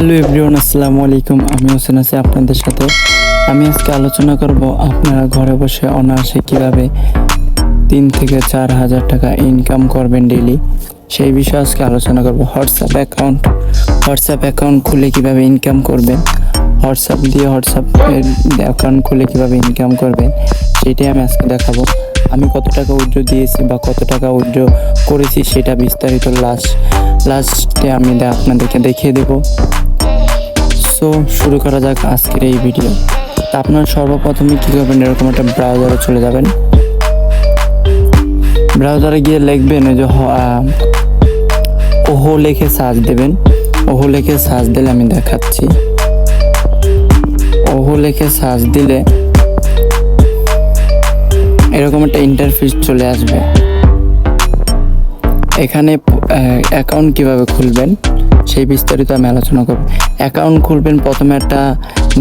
Hello everyone, আসসালামু আলাইকুম। আমি হোসেন আছি আপনাদের সাথে। আমি আজকে আলোচনা করব আপনারা ঘরে বসে অনায়াসে কীভাবে তিন থেকে চার হাজার টাকা ইনকাম করবেন ডেইলি সেই বিষয়ে আজকে আলোচনা করব। হোয়াটসঅ্যাপ অ্যাকাউন্ট হোয়াটসঅ্যাপ অ্যাকাউন্ট খুলে কীভাবে ইনকাম করবেন? হোয়াটসঅ্যাপ দিয়ে হোয়াটসঅ্যাপ অ্যাকাউন্ট খুলে কীভাবে ইনকাম করবেন? সেটাই আমি আজকে দেখাবো। আমি কত টাকা উইথড্র দিয়েছি বা কত টাকা উইথড্র করেছি সেটা বিস্তারিত লাস্ট লাস্টে আমি আপনাদেরকে দেখিয়ে দেবো। সো শুরু করা যাক আজকের এই ভিডিও তা আপনার সর্বপ্রথমে কী করবেন, এরকম একটা ব্রাউজারে চলে যাবেন। ব্রাউজারে গিয়ে লিখবেন ওই যে ওহো লিখে সার্চ দেবেন। ওহো লিখে সার্চ দিলে আমি দেখাচ্ছি। ওহো লিখে সার্চ দিলে এরকম একটা ইন্টারফেস চলে আসবে। এখানে অ্যাকাউন্ট কীভাবে খুলবেন, সেই বিস্তারিত আমি আলোচনা করব। অ্যাকাউন্ট খুলবেন, প্রথমে একটা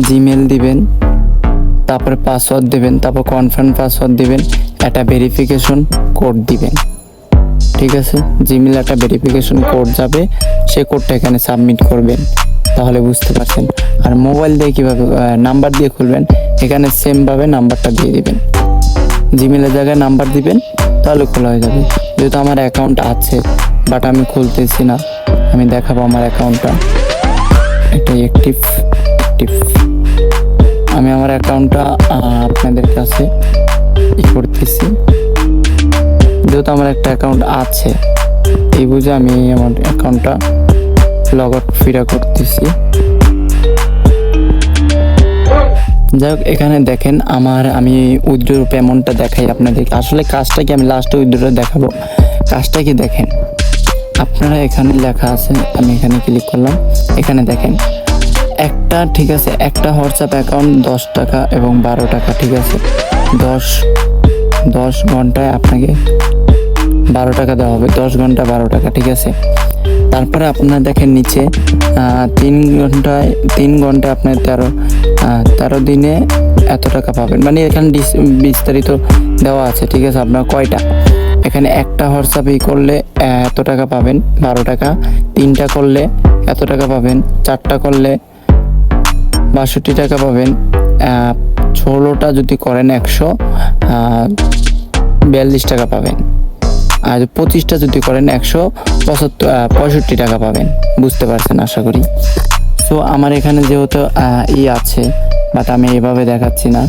জিমেল দিবেন, তারপরে পাসওয়ার্ড দিবেন, তারপর কনফার্ম পাসওয়ার্ড দিবেন, একটা ভেরিফিকেশন কোড দিবেন। ঠিক আছে? জিমেল একটা ভেরিফিকেশন কোড যাবে, সেই কোডটা এখানে সাবমিট করবেন, তাহলে বুঝতে পারছেন। আর মোবাইল দিয়ে কীভাবে নাম্বার দিয়ে খুলবেন, এখানে সেমভাবে নাম্বারটা দিয়ে দিবেন। জিমেলের জায়গায় নাম্বার দিবেন তাহলে খোলা হয়ে যাবে। যেহেতু আমার অ্যাকাউন্ট আছে বাট আমি খুলতেছি না, আমি দেখাবো আমার অ্যাকাউন্টটা এটা অ্যাক্টিভ অ্যাক্টিভ আমি আমার অ্যাকাউন্টটা আপনাদের কাছে ই করতেছি। যেহেতু আমার একটা অ্যাকাউন্ট আছে, এই বুঝে আমি আমার অ্যাকাউন্টটা লগ আউট ফিরা করতেছি। যাই হোক, এখানে দেখেন আমার আমি উইথড্র পেমেন্টটা দেখাই আপনাদেরকে আসলে কাজটা কি আমি লাস্টে উইথড্রটা দেখাবো? কাজটা কি দেখেন? আপনারা এখানে লেখা আছে, আমি এখানে ক্লিক করলাম। এখানে দেখেন, একটা ঠিক আছে, একটা হোয়াটসঅ্যাপ অ্যাকাউন্ট দশ টাকা এবং বারো টাকা, ঠিক আছে? দশ দশ ঘন্টায় আপনাকে বারো টাকা দেওয়া হবে। দশ ঘণ্টা বারো টাকা, ঠিক আছে? তারপরে আপনারা দেখেন নিচে তিন ঘন্টায় তিন ঘন্টায় আপনার তেরো তেরো দিনে এত টাকা পাবেন। মানে এখানে বিস্তারিত দেওয়া আছে, ঠিক আছে? আপনার কয়টা? এখানে একটা হোয়াটসঅ্যাপ করলে এত টাকা পাবেন, বারো টাকা। তিনটা করলে এত টাকা পাবেন, চারটা করলে বাষট্টি টাকা পাবেন। ষোলোটা যদি করেন একশো বিয়াল্লিশ টাকা পাবেন। আর পঁচিশটা যদি করেন একশো, পঁচাত্তর পঁয়ষট্টি টাকা পাবেন। বুঝতে পারছেন, আশা করি? সো আমার এখানে যেহেতু ই আছে বাট আমি এভাবে দেখাচ্ছি না।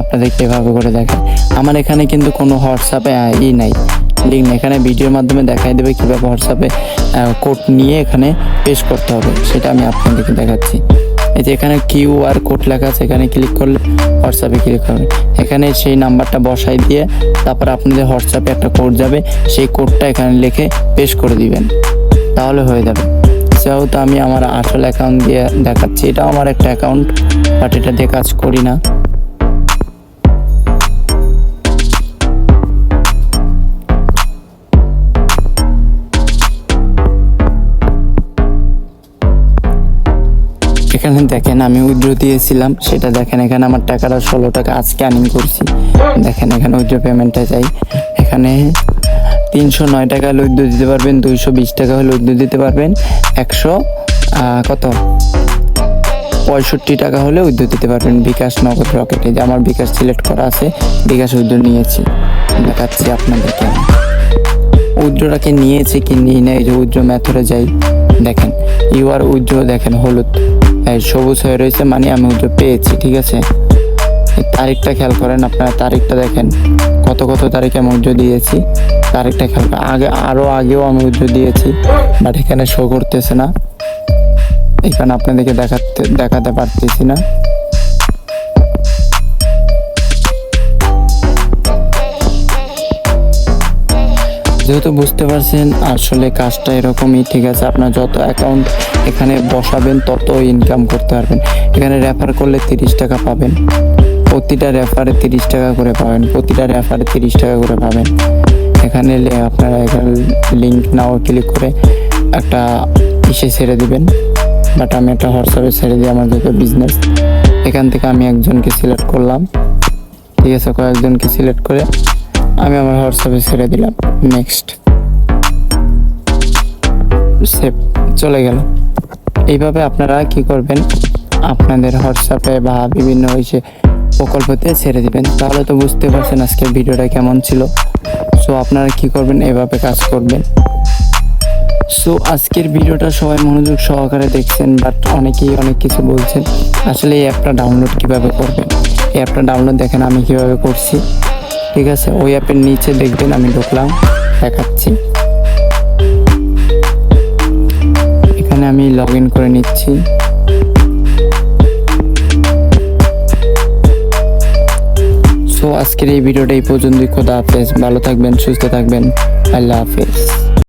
আপনাদেরকে এভাবে করে দেখাই। আমার এখানে কিন্তু কোনো হোয়াটসঅ্যাপে ই নাই। লিঙ্ক এখানে ভিডিওর মাধ্যমে দেখাই দেবে কীভাবে হোয়াটসঅ্যাপে কোড নিয়ে এখানে পেশ করতে হবে। সেটা আমি আপনাদেরকে দেখাচ্ছি। এই যে এখানে কিউ আর কোড লেখা আছে, এখানে ক্লিক করলে হোয়াটসঅ্যাপে ক্লিক করবে এখানে সেই নাম্বারটা বসাই দিয়ে তারপর আপনাদের হোয়াটসঅ্যাপে একটা কোড যাবে। সেই কোডটা এখানে লিখে পেশ করে দিবেন। তাহলে হয়ে যাবে। সেহেতু আমি আমার আসল অ্যাকাউন্ট দিয়ে দেখাচ্ছি। এটাও আমার একটা অ্যাকাউন্ট বাট এটা দিয়ে কাজ করি না। এখানে দেখেন আমি উইথড্র দিয়েছিলাম, সেটা দেখেন এখানে আমার টাকাটা ষোলো টাকা আজকে আর্নিং করছি। দেখেন এখানে উইড্রো পেমেন্টটা যাই। এখানে তিনশো নয় টাকা উইথড্র দিতে পারবেন, দুইশো বিশ টাকা হলে উইথড্র দিতে পারবেন, একশো কত? পঁয়ষট্টি টাকা হলে উইথড্র দিতে পারবেন বিকাশ নগদ রকেটে। যে আমার বিকাশ সিলেক্ট করা আছে, বিকাশ উইথড্র নিয়েছি। দেখাচ্ছি আপনাদেরকে। উজ্জ্বটাকে নিয়েছে কি নিয়ে নেয় যে উজ্জ্ব মেথরে যাই, দেখেন। ইউ আর উজ্জ্ব দেখেন হলুদ। সবুজ হয়ে রয়েছে মানে আমি উজ্জ্ব পেয়েছি, ঠিক আছে? তারিখটা খেয়াল করেন আপনারা, তারিখটা দেখেন। কত কত তারিখে আমি উজ্জ্ব দিয়েছি, তারিখটা খেয়াল করেন। আগে আরও আগেও আমি উজ্জ্ব দিয়েছি, বাট এখানে শো করতেছে না। এখানে আপনাদেরকে দেখাতে দেখাতে পারতেছি না। যেহেতু বুঝতে পারছেন, আসলে কাজটা এরকমই, ঠিক আছে? আপনার যত অ্যাকাউন্ট এখানে বসাবেন, তত ইনকাম করতে পারবেন। এখানে রেফার করলে তিরিশ টাকা পাবেন। প্রতিটা রেফারে তিরিশ টাকা করে পাবেন, প্রতিটা রেফারে তিরিশ টাকা করে পাবেন। এখানে আপনারা এখানে লিঙ্ক নাও ক্লিক করে একটা ইসে ছেড়ে দিবেন। বাট আমি একটা হোয়াটসঅ্যাপে ছেড়ে দিই আমার যেহেতু বিজনেস এখান থেকে আমি একজনকে সিলেক্ট করলাম। ঠিক আছে, কয়েকজনকে সিলেক্ট করে আমি আমার হোয়াটসঅ্যাপে ছেড়ে দিলাম। নেক্সট সেভ চলে গেল। এইভাবে আপনারা কি করবেন? আপনাদের হোয়াটসঅ্যাপে বা বিভিন্ন হয়েছে প্রকল্পতে ছেড়ে দিবেন, তাহলে তো বুঝতে পারছেন আজকের ভিডিওটা কেমন ছিল। সো আপনারা কি করবেন, এভাবে কাজ করবেন। সো আজকের ভিডিওটা সবাই মনোযোগ সহকারে দেখছেন বাট অনেকেই অনেক কিছু বলছেন। আসলে এই অ্যাপটা ডাউনলোড কীভাবে করবেন? এই অ্যাপটা ডাউনলোড দেখেন আমি কীভাবে করছি। ঠিক আছে, ওই অ্যাপের নিচে দেখবেন আমি ঢুকলাম, দেখাচ্ছি। এখানে আমি লগ ইন করে নিচ্ছি। সো আজকের এই ভিডিওটা এই পর্যন্তই। খোদা হাফেজ। ভালো থাকবেন সুস্থ থাকবেন। আল্লাহ হাফেজ।